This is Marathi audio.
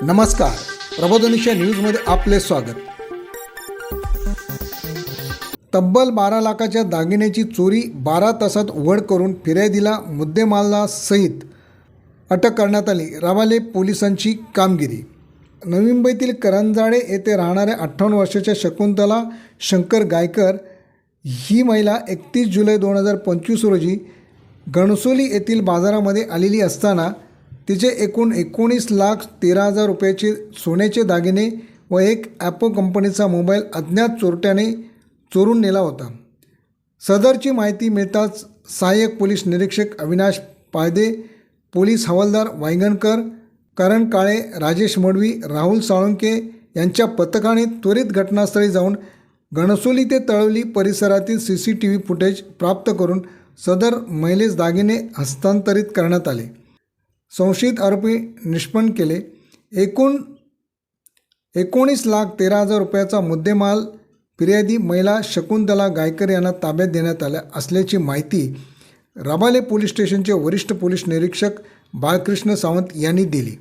नमस्कार. प्रबोधनिशा न्यूजमध्ये आपले स्वागत. तब्बल बारा लाखाच्या दागिन्याची चोरी बारा तासात उघड करून फिर्यादीला मुद्देमाला सहित अटक करण्यात आली. रावाले पोलिसांची कामगिरी. नवी मुंबईतील करंजाडे येथे राहणाऱ्या अठ्ठावन्न वर्षाच्या शकुंतला शंकर गायकर ही महिला एकतीस जुलै दोन हजार पंचवीस रोजी गणसोली येथील बाजारामध्ये आलेली असताना तिचे एकूण एकोणीस लाख तेरा हजार रुपयाचे सोन्याचे दागिने व एक ॲपो कंपनीचा मोबाईल अज्ञात चोरट्याने चोरून नेला होता. सदरची माहिती मिळताच सहाय्यक पोलीस निरीक्षक अविनाश पायदे पोलीस हवालदार वायगणकर करण काळे राजेश मडवी राहुल साळुंके यांच्या पथकाने त्वरित घटनास्थळी जाऊन गणसोली ते तळवली परिसरातील C C T V footage प्राप्त करून सदर महिलेस दागिने हस्तांतरित करण्यात आले. संशयित आरोपी निष्पन्न केले एकूण एकोणीस लाख तेरा हजार रुपयाचा मुद्देमाल फिर्यादी महिला शकुंतला गायकर यांना ताब्यात देण्यात आल्या असल्याची माहिती रबाले पोलीस स्टेशनचे वरिष्ठ पोलीस निरीक्षक बाळकृष्ण सावंत यांनी दिली